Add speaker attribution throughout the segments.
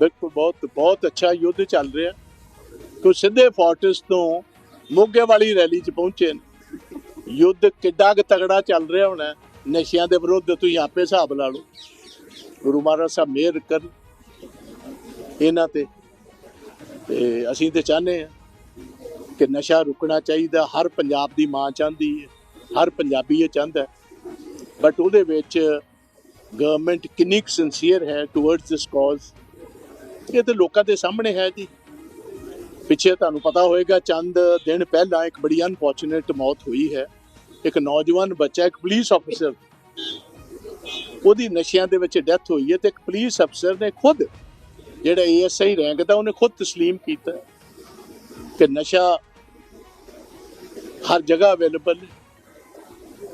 Speaker 1: ਬਿਲਕੁਲ ਬਹੁਤ ਬਹੁਤ ਅੱਛਾ ਯੁੱਧ ਚੱਲ ਰਿਹਾ। ਕੋ ਸਿੱਧੇ ਫੋਰਟਿਸ ਤੋਂ ਮੋਗੇ ਵਾਲੀ ਰੈਲੀ 'ਚ ਪਹੁੰਚੇ ਨੇ। ਯੁੱਧ ਕਿੱਡਾ ਕੁ ਤਗੜਾ ਚੱਲ ਰਿਹਾ ਹੋਣਾ। ਨਸ਼ਿਆਂ ਦੇ ਵਿਰੁੱਧ ਤੁਸੀਂ ਆਪੇ ਹਿਸਾਬ ਲਾ ਲਓ। ਗੁਰੂ ਮਹਾਰਾਜ ਸਾਹਿਬ ਮਿਹਰ ਕਰਨ ਇਹਨਾਂ ਤੇ। ਤੇ ਅਸੀਂ ਤੇ ਚਾਹੁੰਦੇ ਹਾਂ ਕਿ ਨਸ਼ਾ ਰੁਕਣਾ ਚਾਹੀਦਾ। ਹਰ ਪੰਜਾਬ ਦੀ ਮਾਂ ਚਾਹੁੰਦੀ ਹੈ। ਹਰ ਪੰਜਾਬੀ ਇਹ ਚਾਹੁੰਦਾ ਬਟ ਉਹਦੇ ਵਿੱਚ ਗਵਰਨਮੈਂਟ ਕਿੰਨੀ ਕੁ ਸਿੰਸੀਅਰ ਹੈ ਟੁਵਰਡਸ ਦਿਸ ਕਾਜ਼ ਇਹ ਤਾਂ ਲੋਕਾਂ ਦੇ ਸਾਹਮਣੇ ਹੈ ਜੀ ਪਿੱਛੇ ਤੁਹਾਨੂੰ ਪਤਾ ਹੋਵੇਗਾ ਚੰਦ ਦਿਨ ਪਹਿਲਾਂ ਇੱਕ ਬੜੀ ਅਨਫੋਰਚੂਨੇਟ ਮੌਤ ਹੋਈ ਹੈ ਇੱਕ ਨੌਜਵਾਨ ਬੱਚਾ ਇੱਕ ਪੁਲਿਸ ਅਫਸਰ ਉਹਦੀ ਨਸ਼ਿਆਂ ਦੇ ਵਿੱਚ ਡੈਥ ਹੋਈ ਹੈ ਤੇ ਇੱਕ ਪੁਲਿਸ ਅਫਸਰ ਨੇ ਖੁਦ ਜਿਹੜਾ ਏਐਸਆਈ ਰੈਂਕ ਦਾ ਉਹਨੇ ਖੁਦ تسلیم ਕੀਤਾ ਕਿ ਨਸ਼ਾ ਹਰ ਜਗ੍ਹਾ ਅਵੇਲੇਬਲ ਹੈ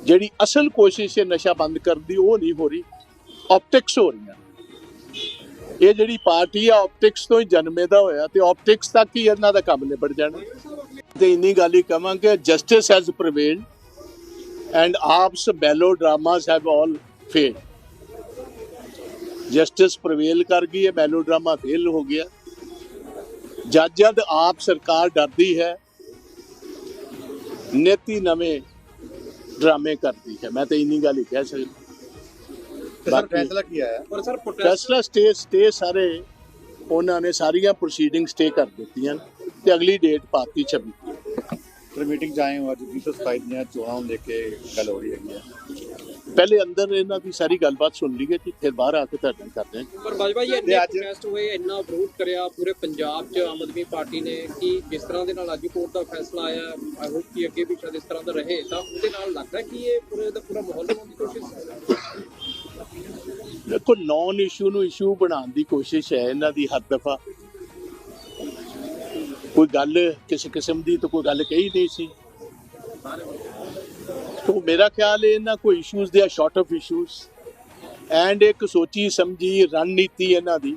Speaker 1: ਜਿਹੜੀ ਅਸਲ ਕੋਸ਼ਿਸ਼ ਹੈ ਨਸ਼ਾ ਬੰਦ ਕਰਨ ਦੀ ਉਹ ਨਹੀਂ ਹੋ ਰਹੀ ਆਪਟਿਕਸ ਹੋ ਰਹੀਆਂ ਇਹ ਜਿਹੜੀ ਪਾਰਟੀ ਆ ਆਪਟਿਕਸ ਤੋਂ ਹੀ ਜਨਮੇਦਾ ਹੋਇਆ ਤੇ ਆਪਟਿਕਸ ਤੱਕ ਹੀ ਇਹਨਾਂ ਦਾ ਕੰਮ ਨਿਬੜ ਜਾਣਾ। ਤੇ ਇੰਨੀ ਗੱਲ ਹੀ ਕਵਾਂਗੇ justice has prevailed and ops below dramas have all failed justice prevail ਕਰ ਗਈ ਹੈ ਬੈਲੋ ਡਰਾਮਾ ਫੇਲ ਹੋ ਗਿਆ। ਜਦ ਜਦ ਆਪ ਸਰਕਾਰ ਡਰਦੀ ਹੈ, ਨੀਤੀ ਨਵੇਂ ਡਰਾਮੇ ਕਰਦੀ ਹੈ। ਮੈਂ ਤਾਂ ਇੰਨੀ ਗੱਲ ਹੀ ਕਹਿ ਸਕਦਾ।
Speaker 2: ਸਰ
Speaker 1: ਬਾਕੀ-
Speaker 2: ਫੈਸਲਾ ਕੀ ਆਇਆ?
Speaker 3: ਪਰ ਸਰ ਪ੍ਰੋਟੈਸਟ
Speaker 1: ਫੈਸਲਾ ਸਟੇ ਸਟੇ ਸਾਰੇ ਉਹਨਾਂ ਨੇ ਸਾਰੀਆਂ ਪ੍ਰੋਸੀਡਿੰਗ ਸਟੇ ਕਰ ਦਿੱਤੀਆਂ ਤੇ ਅਗਲੀ ਡੇਟ ਪਾਤੀ 26
Speaker 2: ਫਿਰ ਮੀਟਿੰਗ ਜਾਏ ਹੋ ਅੱਜ 227 ਦੀਆਂ ਚੋਣਾਂ ਨੂੰ ਲੈ ਕੇ ਗੱਲ ਹੋ ਰਹੀ ਹੈਗੀ ਹੈ।
Speaker 1: ਪਹਿਲੇ ਅੰਦਰ ਇਹਨਾਂ ਦੀ ਸਾਰੀ ਗੱਲਬਾਤ ਸੁਣ ਲਈਏ ਤੇ ਫਿਰ ਬਾਹਰ ਆ ਕੇ ਤੁਹਾਡੇ ਨਾਲ ਕਰਦੇ ਹਾਂ।
Speaker 3: ਪਰ ਬਾਜਵਾ ਜੀ ਇੰਨੇ
Speaker 2: ਅੱਜ-
Speaker 3: ਪ੍ਰੋਟੈਸਟ ਹੋਏ ਇੰਨਾ ਵਿਰੋਧ ਕਰਿਆ ਪੂਰੇ ਪੰਜਾਬ 'ਚ ਆਮ ਆਦਮੀ ਪਾਰਟੀ ਨੇ ਕਿ ਜਿਸ ਤਰ੍ਹਾਂ ਦੇ ਨਾਲ ਅੱਜ ਕੋਰਟ ਦਾ ਫੈਸਲਾ ਆਇਆ ਆਈ ਹੋਪ ਕਿ ਅੱਗੇ ਵੀ ਸ਼ਾਇਦ ਇਸ ਤਰ੍ਹਾਂ ਦਾ ਰਹੇ ਤਾਂ ਉਹਦੇ ਨਾਲ ਲੱਗਦਾ ਕਿ ਇਹ ਪੂਰੇ ਦਾ ਪੂਰਾ ਮਾਹੌਲ ਬਣਾਉਣ ਦੀ ਕੋਸ਼ਿਸ਼ ਹੈ
Speaker 1: ਦੇਖੋ ਨੌਨ ਇਸ਼ੂ ਨੂੰ ਇਸ਼ੂ ਬਣਾਉਣ ਦੀ ਕੋਸ਼ਿਸ਼ ਹੈ, ਇਹਨਾਂ ਦੀ ਹਰ ਦਫਾ। ਕੋਈ ਗੱਲ ਕਿਸੇ ਕਿਸਮ ਦੀ ਤਾਂ ਕੋਈ ਗੱਲ ਕਹੀ ਨਹੀਂ ਸੀ। ਤੋ ਮੇਰਾ ਖਿਆਲ ਹੈ, ਇਹਨਾਂ ਕੋਈ ਇਸ਼ੂਜ਼ ਦੇ ਆ ਸ਼ਾਰਟ ਆਫ ਇਸ਼ੂਜ਼ ਐਂਡ ਇੱਕ ਸੋਚੀ ਸਮਝੀ ਰਣਨੀਤੀ ਇਹਨਾਂ ਦੀ,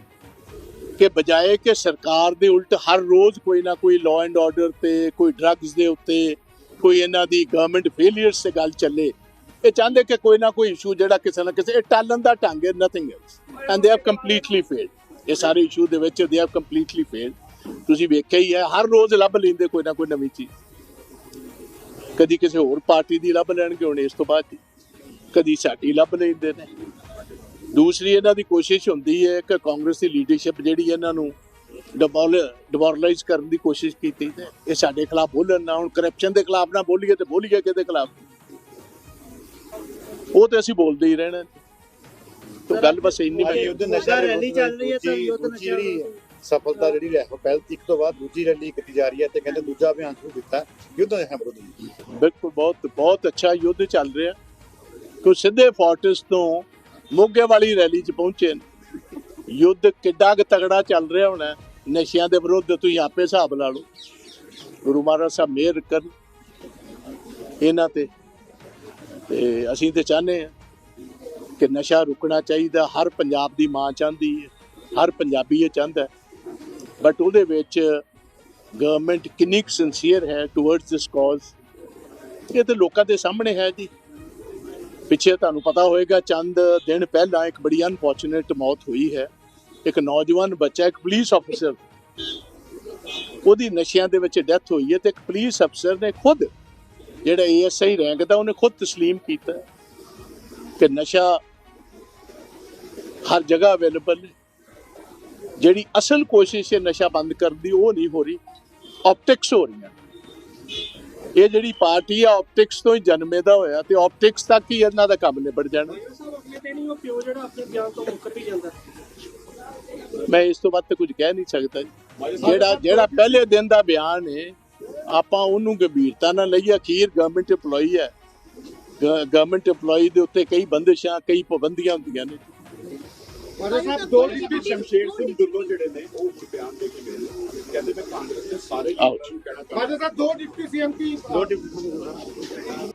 Speaker 1: ਕਿ ਬਜਾਏ ਕਿ ਸਰਕਾਰ ਦੇ ਉਲਟ ਹਰ ਰੋਜ਼ ਕੋਈ ਨਾ ਕੋਈ ਲਾਅ ਐਂਡ ਆਰਡਰ ਤੇ, ਕੋਈ ਡਰੱਗਸ ਦੇ ਉੱਤੇ, ਕੋਈ ਇਹਨਾਂ ਦੀ ਗਵਰਨਮੈਂਟ ਫੇਲਿਅਰਸ ਤੇ ਗੱਲ ਚੱਲੇ ਇਹ ਚਾਹੁੰਦੇ ਕਿ ਕੋਈ ਨਾ ਕੋਈ ਇਸ਼ੂ ਜਿਹੜਾ ਕਿਸੇ ਨਾ ਕਿਸੇ, ਇਹ ਟਾਲਣ ਦਾ ਢੰਗ ਹੈ nothing else and they have completely failed ਇਹ ਸਾਰੇ ਇਸ਼ੂ ਦੇ ਵਿੱਚ ਦੇ ਹੈਵ ਕੰਪਲੀਟਲੀ ਫੇਲਡ ਤੁਸੀਂ ਵੇਖਿਆ ਹੀ ਹੈ, ਹਰ ਰੋਜ਼ ਲੱਭ ਲੈਂਦੇ ਕੋਈ ਨਾ ਕੋਈ ਨਵੀਂ ਚੀਜ਼। ਕਦੀ ਕਿਸੇ ਹੋਰ ਪਾਰਟੀ ਦੀ ਲੱਭ ਲੈਣਗੇ, ਹੁਣ ਇਸ ਤੋਂ ਬਾਅਦ ਕਦੀ ਸਾਡੀ ਲੱਭ ਲੈਂਦੇ ਨੇ। ਦੂਸਰੀ ਇਹਨਾਂ ਦੀ ਕੋਸ਼ਿਸ਼ ਹੁੰਦੀ ਹੈ ਕਿ ਕਾਂਗਰਸ ਦੀ ਲੀਡਰਸ਼ਿਪ ਜਿਹੜੀ ਇਹਨਾਂ ਨੂੰ ਡਿਮੋਰਲਾਈਜ਼ ਕਰਨ ਦੀ ਕੋਸ਼ਿਸ਼ ਕੀਤੀ ਤੇ ਇਹ ਸਾਡੇ ਖਿਲਾਫ ਬੋਲਣ ਨਾ, ਹੁਣ ਕਰਪਸ਼ਨ ਦੇ ਖਿਲਾਫ ਨਾ ਬੋਲੀਏ ਤੇ ਬੋਲੀਏ ਕਿਹਦੇ ਖਿਲਾਫ? ਉਹ ਤੇ ਅਸੀਂ ਬੋਲਦੇ ਹੀ ਰਹਿਣਾ ਤਾਂ ਗੱਲ ਬਸ ਇੰਨੀ ਮੈਂ
Speaker 2: ਯੁੱਧ ਨਸ਼ਾ ਰੈਲੀ ਚੱਲ ਰਹੀ ਹੈ ਸਰ ਯੁੱਧ ਨਸ਼ਾ ਜਿਹੜੀ ਸਫਲਤਾ ਜਿਹੜੀ ਹੈ ਪਹਿਲ ਇੱਕ ਤੋਂ ਬਾਅਦ ਦੂਜੀ ਰੈਲੀ ਕੀਤੀ ਜਾ ਰਹੀ ਹੈ ਤੇ ਕਹਿੰਦੇ ਦੂਜਾ ਅਭਿਆਨ ਸ਼ੁਰੂ ਕੀਤਾ। ਯੁੱਧ ਨਸ਼ਾ ਵਿਰੁੱਧ
Speaker 1: ਬਿਲਕੁਲ ਬਹੁਤ ਬਹੁਤ ਅੱਛਾ ਯੁੱਧ ਚੱਲ ਰਿਹਾ। ਕੋ ਸਿੱਧੇ ਫੋਰਟਿਸ ਤੋਂ ਮੋਗੇ ਵਾਲੀ ਰੈਲੀ 'ਚ ਪਹੁੰਚੇ ਯੁੱਧ ਕਿੱਡਾ ਕੁ ਤਗੜਾ ਚੱਲ ਰਿਹਾ ਹੋਣਾ। ਨਸ਼ਿਆਂ ਦੇ ਵਿਰੁੱਧ ਤੁਸੀਂ ਆਪੇ ਹਿਸਾਬ ਲਾ ਲਓ। ਗੁਰੂ ਮਹਾਰਾਜ ਸਾਹਿਬ ਮਿਹਰ ਕਰਨ। ਇਹਨਾਂ ਤੇ ਤੇ ਅਸੀਂ ਤੇ ਚਾਹੁੰਦੇ ਹਾਂ ਕਿ ਨਸ਼ਾ ਰੁਕਣਾ ਚਾਹੀਦਾ, ਹਰ ਪੰਜਾਬ ਦੀ ਮਾਂ ਚਾਹੁੰਦੀ ਹੈ, ਹਰ ਪੰਜਾਬੀ ਇਹ ਚਾਹੁੰਦਾ ਬਟ ਉਹਦੇ ਵਿੱਚ ਗਵਰਨਮੈਂਟ ਕਿੰਨੀ ਕੁ ਸਿੰਸੀਅਰ ਹੈ ਟੁਵਰਡਸ ਦਿਸ ਕਾਜ਼ ਇਹ ਤਾਂ ਲੋਕਾਂ ਦੇ ਸਾਹਮਣੇ ਹੈ ਜੀ। ਪਿੱਛੇ ਤੁਹਾਨੂੰ ਪਤਾ ਹੋਵੇਗਾ ਚੰਦ ਦਿਨ ਪਹਿਲਾਂ ਇੱਕ ਬੜੀ ਅਨਫੋਰਚੂਨੇਟ ਮੌਤ ਹੋਈ ਹੈ। ਇੱਕ ਨੌਜਵਾਨ ਬੱਚਾ, ਇੱਕ ਪੁਲਿਸ ਅਫਸਰ ਉਹਦੀ ਨਸ਼ਿਆਂ ਦੇ ਵਿੱਚ ਡੈਥ ਹੋਈ ਹੈ ਤੇ ਇੱਕ ਪੁਲਿਸ ਅਫਸਰ ਨੇ ਖੁਦ ਜਿਹੜਾ ਏਐਸਆਈ ਰੈਂਕ ਦਾ ਉਹਨੇ ਖੁਦ تسلیم ਕੀਤਾ ਕਿ ਨਸ਼ਾ ਹਰ ਜਗ੍ਹਾ ਅਵੇਲੇਬਲ ਹੈ ਜਿਹੜੀ ਅਸਲ ਕੋਸ਼ਿਸ਼ ਹੈ ਨਸ਼ਾ ਬੰਦ ਕਰਨ ਦੀ ਉਹ ਨਹੀਂ ਹੋ ਰਹੀ ਆਪਟਿਕਸ ਹੋ ਰਹੀਆਂ ਇਹ ਜਿਹੜੀ ਪਾਰਟੀ ਆ ਆਪਟਿਕਸ ਤੋਂ ਹੀ ਜਨਮੇਦਾ ਹੋਇਆ ਤੇ ਆਪਟਿਕਸ ਤੱਕ ਹੀ ਇਹਨਾਂ ਦਾ ਕੰਮ ਨਿਬੜ ਜਾਣਾ ਮੈਂ ਇਸ ਤੋਂ ਵੱਧ ਤਾਂ ਕੁਝ ਕਹਿ ਨਹੀਂ ਸਕਦਾ ਜੀ। ਜਿਹੜਾ ਜਿਹੜਾ ਪਹਿਲੇ ਦਿਨ ਦਾ ਬਿਆਨ ਹੈ ਆਪਾਂ ਉਹਨੂੰ ਗੰਭੀਰਤਾ ਨਾਲ ਲਈਏ ਅਖੀਰ ਗਵਰਨਮੈਂਟ EMPLOYE ਹੈ। ਗਵਰਨਮੈਂਟ EMPLOYE ਦੇ ਉੱਤੇ ਕਈ ਬੰਦਿਸ਼ਾਂ ਕਈ ਪਾਬੰਦੀਆਂ ਹੁੰਦੀਆਂ ਨੇ।
Speaker 4: ਮਾਜਾ ਸਾਹਿਬ ਦੋ ਡਿਪਟੀ ਸ਼ਮਸ਼ੇਰ ਸਿੰਘ ਦੁੱਲੋ ਜਿਹੜੇ ਨੇ ਉਹ ਬਿਆਨ ਦੇ ਕੇ ਗਏ ਨੇ। ਕਹਿੰਦੇ ਮੈਂ ਕਾਂਗਰਸ ਦੇ ਸਾਰੇ
Speaker 1: ਆਓ।
Speaker 4: ਕਹਿਣਾ ਚਾਹੁੰਦਾ ਮਾਜਾ ਸਾਹਿਬ ਦੋ ਡਿਪਟੀ ਸੀਐਮ ਕੀ
Speaker 2: ਦੋ ਡਿਪਟੀ